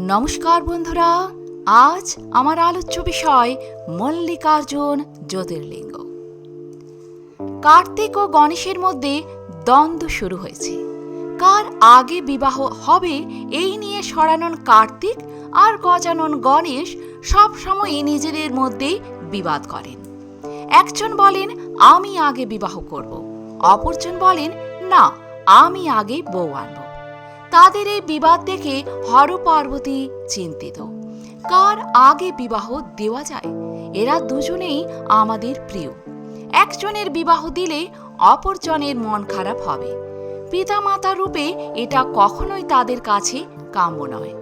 নমস্কার বন্ধুরা, আজ আমার আলোচ্য বিষয় মল্লিকার্জুন জ্যোতির্লিঙ্গ। কার্তিক ও গণেশের মধ্যে দ্বন্দ্ব শুরু হয়েছে। কার আগে বিবাহ হবে এই নিয়ে সরানন কার্তিক আর গজানন গণেশ সব সময় নিজেদের মধ্যেই বিবাদ করেন। একজন বলেন, আমি আগে বিবাহ করব। অপরজন বলেন, না, আমি আগে বউ আনব। তাদের এই বিবাদ দেখে হর পার্বতী চিন্তিত। কার আগে বিবাহ দেওয়া যায়? এরা দুজনেই আমাদের প্রিয়। একজনের বিবাহ দিলে অপরজনের মন খারাপ হবে। পিতামাতা রূপে এটা কখনোই তাদের কাছে কাম্য নয়।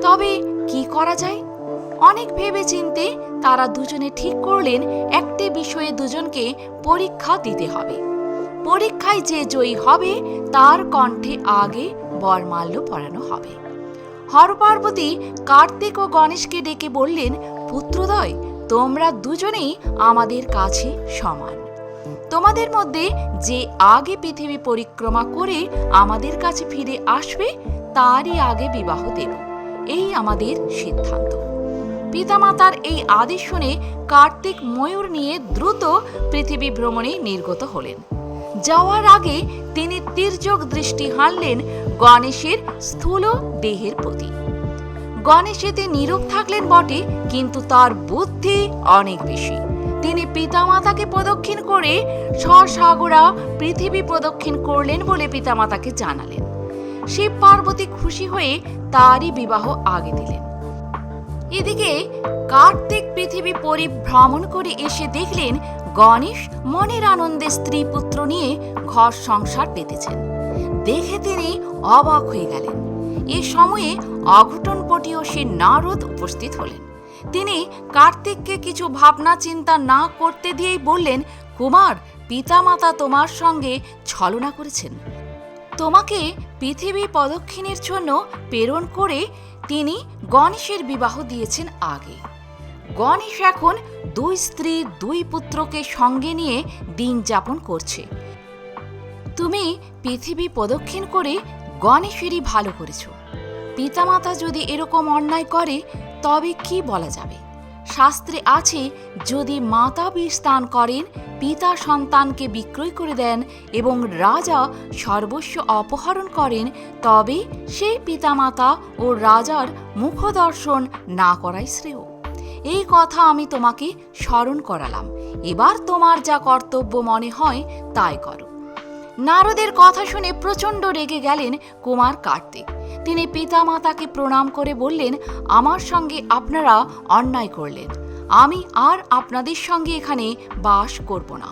তবে কি করা যায়? অনেক ভেবে চিনতে তারা দুজনে ঠিক করলেন একটি বিষয়ে দুজনকে পরীক্ষা দিতে হবে। পরীক্ষায় যে জয়ী হবে তার কণ্ঠে আগে বরমাল্য পরানো হবে। হরপার্বতী কার্তিক ও গণেশকে ডেকে বললেন, পুত্রদয়, তোমরা দুজনেই আমাদের কাছে সমান। তোমাদের মধ্যে যে আগে পৃথিবী পরিক্রমা করে আমাদের কাছে ফিরে আসবে, তারই আগে বিবাহ দেব। এই আমাদের সিদ্ধান্ত। পিতামাতার এই আদেশ শুনে কার্তিক ময়ূর নিয়ে দ্রুত পৃথিবী ভ্রমণে নির্গত হলেন। যাওয়ার আগে তিনি তীর্যক দৃষ্টি হানলেন গণেশের স্থূল দেহের প্রতি। গণেশ এতে নীরব থাকলেন বটে, কিন্তু তার বুদ্ধি অনেক বেশি। তিনি পিতামাতাকে প্রদক্ষিণ করে স্বসাগরা পৃথিবী প্রদক্ষিণ করলেন বলে পিতামাতাকে জানালেন। শিব পার্বতী খুশি হয়ে তারই বিবাহ আগে দিলেন। এদিকে কার্তিক পৃথিবী পরিভ্রমণ করে এসে দেখলেন গণেশ মনের আনন্দে স্ত্রী পুত্র নিয়ে ঘর সংসার পেতেছেন। দেখে তিনি অবাক হয়ে গেলেন। এ সময়ে অঘটনপটীয় সে নারদ উপস্থিত হলেন। তিনি কার্তিককে কিছু ভাবনা চিন্তা না করতে দিয়েই বললেন, কুমার, পিতামাতা তোমার সঙ্গে ছলনা করেছেন। তোমাকে পৃথিবী প্রদক্ষিণের জন্য প্রেরণ করে তিনি গণেশের বিবাহ দিয়েছেন আগে। গণেশ এখন দুই স্ত্রী, দুই পুত্রকে সঙ্গে নিয়ে দিন যাপন করছে। তুমি পৃথিবী প্রদক্ষিণ করে গণেশেরই ভালো করেছ। পিতামাতা যদি এরকম অন্যায় করে, তবে কি বলা যাবে? শাস্ত্রে আছে, যদি মাতা বিস্তান করেন, পিতা সন্তানকে বিক্রয় করে দেন এবং রাজা সর্বস্ব অপহরণ করেন, তবে সেই পিতামাতা ও রাজার মুখদর্শন না করাই শ্রেয়। এই কথা আমি তোমাকে স্মরণ করালাম। এবার তোমার যা কর্তব্য মনে হয় তাই করো। নারদের কথা শুনে প্রচণ্ড রেগে গেলেন কুমার কার্তিক। তিনি পিতামাতাকে প্রণাম করে বললেন, আমার সঙ্গে আপনারা অন্যায় করলেন। আমি আর আপনাদের সঙ্গে এখানে বাস করব না।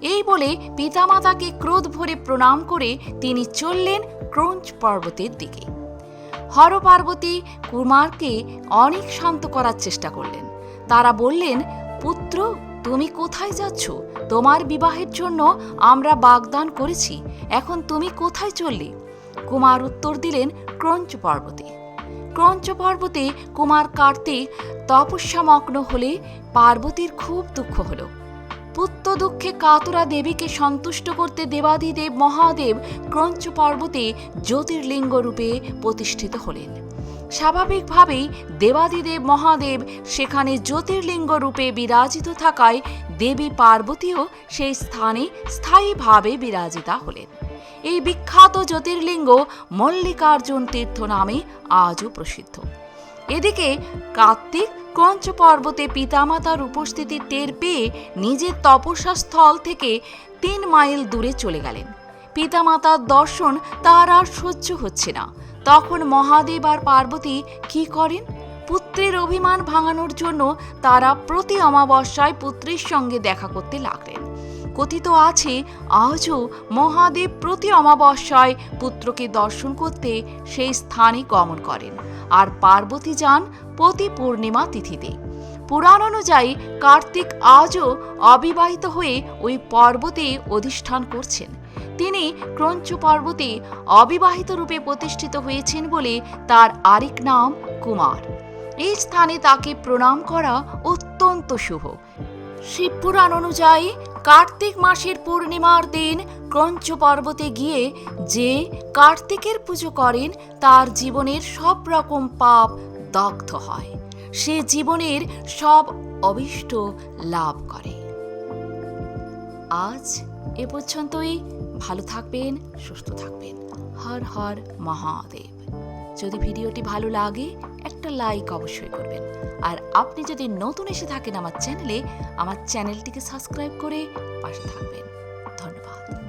এই বলে পিতামাতাকে ক্রোধ ভরে প্রণাম করে তিনি চললেন ক্রঞ্চ পর্বতের দিকে। হর পার্বতী কুমারকে অনেক শান্ত করার চেষ্টা করলেন। তারা বললেন, পুত্র, তুমি কোথায় যাচ্ছ? তোমার বিবাহের জন্য আমরা বাগদান করেছি। এখন তুমি কোথায় চললে? কুমার উত্তর দিলেন ক্রঞ্চ পর্বতে। ক্রঞ্চ পর্বতে কুমার কার্তিক তপস্যামগ্ন হলে পার্বতীর খুব দুঃখ হল। পুত্র দুঃখে কাতরা দেবীকে সন্তুষ্ট করতে দেবাদিদেব মহাদেব ক্রঞ্চ পর্বতে জ্যোতির্লিঙ্গ রূপে প্রতিষ্ঠিত হলেন। স্বাভাবিকভাবেই দেবাদিদেব মহাদেব সেখানে জ্যোতির্লিঙ্গ রূপে বিরাজিত থাকায় দেবী পার্বতীও সেই স্থানে স্থায়ীভাবে বিরাজিতা হলেন। এই বিখ্যাত জ্যোতির্লিঙ্গ মল্লিকার্জুন তীর্থ নামে আজও প্রসিদ্ধ। এদিকে কার্তিক ক্রঞ্চ পর্বতে পিতামাতার উপস্থিতি টের পেয়ে নিজের তপস্যা স্থল থেকে তিন মাইল দূরে চলে গেলেন। পিতামাতার দর্শন তার আর সহ্য হচ্ছে না। তখন মহাদেব আর পার্বতী কি করেন? পুত্রের অভিমান ভাঙানোর জন্য তারা প্রতি অমাবস্যায় পুত্রের সঙ্গে দেখা করতে লাগলেন। কথিত আছে, আজও মহাদেব প্রতি অমাবস্যায় পুত্রকে দর্শন করতে সেই স্থানে গমন করেন আর পার্বতী যান প্রতি পূর্ণিমা তিথিতে। পুরাণ অনুযায়ী কার্তিক আজও অবিবাহিত হয়ে ওই পর্বতে অধিষ্ঠান করছেন। তিনি ক্রঞ্চ পর্বতে অবিবাহিত রূপে প্রতিষ্ঠিত হয়েছেন বলে তার আরেক নাম কুমার। এই স্থানে তাকে প্রণাম করা অত্যন্ত শুভ। শিবপুরাণ অনুযায়ী কার্তিক মাসের পূর্ণিমার দিন ক্রঞ্চ পর্বতে গিয়ে যে কার্তিকের পুজো করেন, তার জীবনের সব রকম পাপ দগ্ধ হয়। সে জীবনের সব অভিষ্ট লাভ করে। আজ এ পর্যন্তই। ভালো থাকবেন, সুস্থ থাকবেন। হর হর মহাদেব। যদি ভিডিওটি ভালো লাগে, একটা লাইক অবশ্যই করবেন। আর আপনি যদি নতুন এসে থাকেন আমার চ্যানেলে, আমার চ্যানেলটিকে সাবস্ক্রাইব করে পাশে থাকবেন। ধন্যবাদ।